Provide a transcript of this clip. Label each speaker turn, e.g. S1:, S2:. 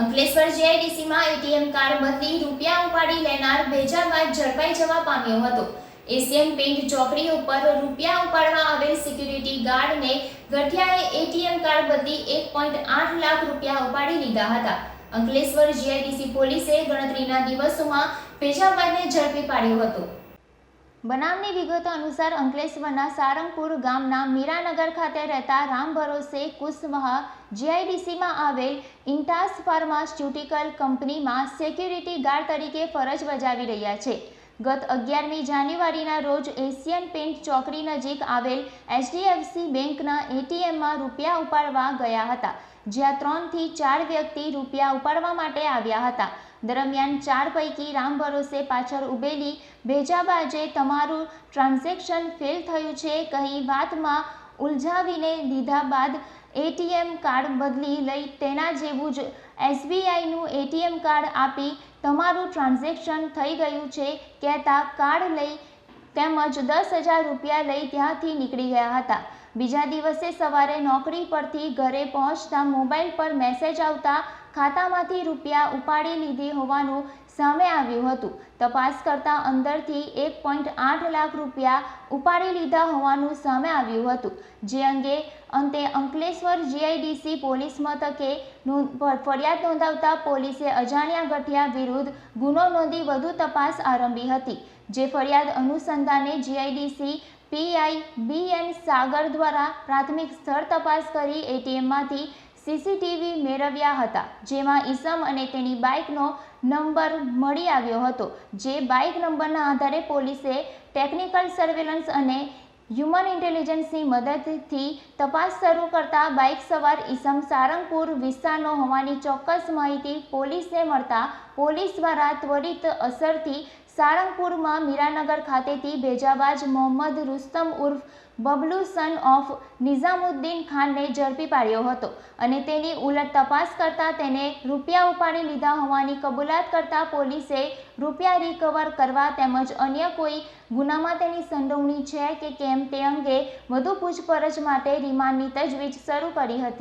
S1: Ankleshwar જીઆઈડીસીમાં ATM card બદલી રૂપિયા ઉપાડી લેનાર ભેજા બાદ ઝડપાઈ જવા પામ્યો હતો. એશિયન પેઇન્ટ ચોકડી ઉપર રૂપિયા ઉપાડવા આવેલ સિક્યુરિટી ગાર્ડને ગઠિયાએ એટીએમ કાર્ડ બદલી એક પોઈન્ટ આઠ લાખ રૂપિયા ઉપાડી લીધા હતા. અંકલેશ્વર જીઆઈડીસી પોલીસે ગણતરીના દિવસોમાં ભેજાબાદને ઝડપી પાડ્યો હતો. બનાવની વિગતો અનુસાર અંકલેશ્વરના સારંગપુર ગામના મીરાનગર ખાતે રહેતા રામ ભરોસે કુશવાહ જીઆઈડીસીમાં આવેલ ઇન્ટાસ ફાર્માસ્યુટિકલ કંપનીમાં સિક્યુરિટી ગાર્ડ તરીકે ફરજ બજાવી રહ્યા છે. ગત અગિયારમી જાન્યુઆરીના રોજ એશિયન પેન્ટ ચોકડી નજીક આવેલ એચડીએફસી બેંકના એટીએમમાં રૂપિયા ઉપાડવા ગયા હતા, જ્યાં ત્રણથી ચાર વ્યક્તિ રૂપિયા ઉપાડવા માટે આવ્યા હતા. દરમિયાન ચાર પૈકી રામ ભરોસે પાછળ ઉભેલી ભેજાબાજે તમારું ટ્રાન્ઝેક્શન ફેલ થયું છે, કહી વાતમાં ઉલઝાવીને લીધા બાદ એટીએમ કાર્ડ બદલી લઈ તેના જેવું જ એસબીઆઈનું એટીએમ કાર્ડ આપી તમારું ટ્રાન્ઝેક્શન થઈ ગયું છે, કહેતા કાર્ડ લઈ તેમજ દસ હજાર રૂપિયા લઈ ત્યાંથી નીકળી ગયા હતા. બીજા દિવસે સવારે નોકરી પરથી ઘરે પહોંચતા મોબાઈલ પર મેસેજ આવતા ખાતામાંથી રૂપિયા ઉપાડી લીધી હોવાનું સામે આવ્યું હતું. તપાસ કરતા અંદરથી એક પોઈન્ટ આઠ લાખ રૂપિયા ઉપાડી લીધા હોવાનું સામે આવ્યું હતું. જે અંગે અંતે અંકલેશ્વર જીઆઈડીસી પોલીસ મથકે ફરિયાદ નોંધાવતા પોલીસે અજાણ્યા ગઠિયા વિરુદ્ધ ગુનો નોંધી વધુ તપાસ આરંભી હતી. જે ફરિયાદ અનુસંધાને GIDC PI B N Sagar દ્વારા પ્રાથમિક સ્થળ તપાસ કરી એટીએમમાંથી સીસીટીવી મેળવ્યા હતા, જેમાં ઈસમ અને તેની બાઇકનો નંબર મળી આવ્યો હતો, જે બાઇક નંબરના આધારે પોલીસે ટેકનિકલ સર્વેલન્સ અને હ્યુમન ઇન્ટેલિજન્સની મદદથી તપાસ શરૂ કરતા બાઇક સવાર ઈસમ સારંગપુર વિસ્તારનો હોવાની ચોક્કસ માહિતી પોલીસને મળતા પોલીસ દ્વારા ત્વરિત અસરથી સારંગપુરમાં મીરાનગર ખાતેથી ભેજાબાજ મોહમ્મદ રુસ્તમ ઉર્ફ બબલુ સન ઓફ નિઝામુદ્દીન ખાનને ઝડપી પાડ્યો હતો અને તેની ઉલટ તપાસ કરતા તેને રૂપિયા ઉપાડી લીધા હોવાની કબૂલાત કરતા પોલીસે રૂપિયા રિકવર કરવા તેમજ અન્ય કોઈ ગુનામાં તેની સંડોવણી છે કે કેમ તે અંગે વધુ પૂછપરછ માટે રિમાન્ડની તજવીજ શરૂ કરી હતી.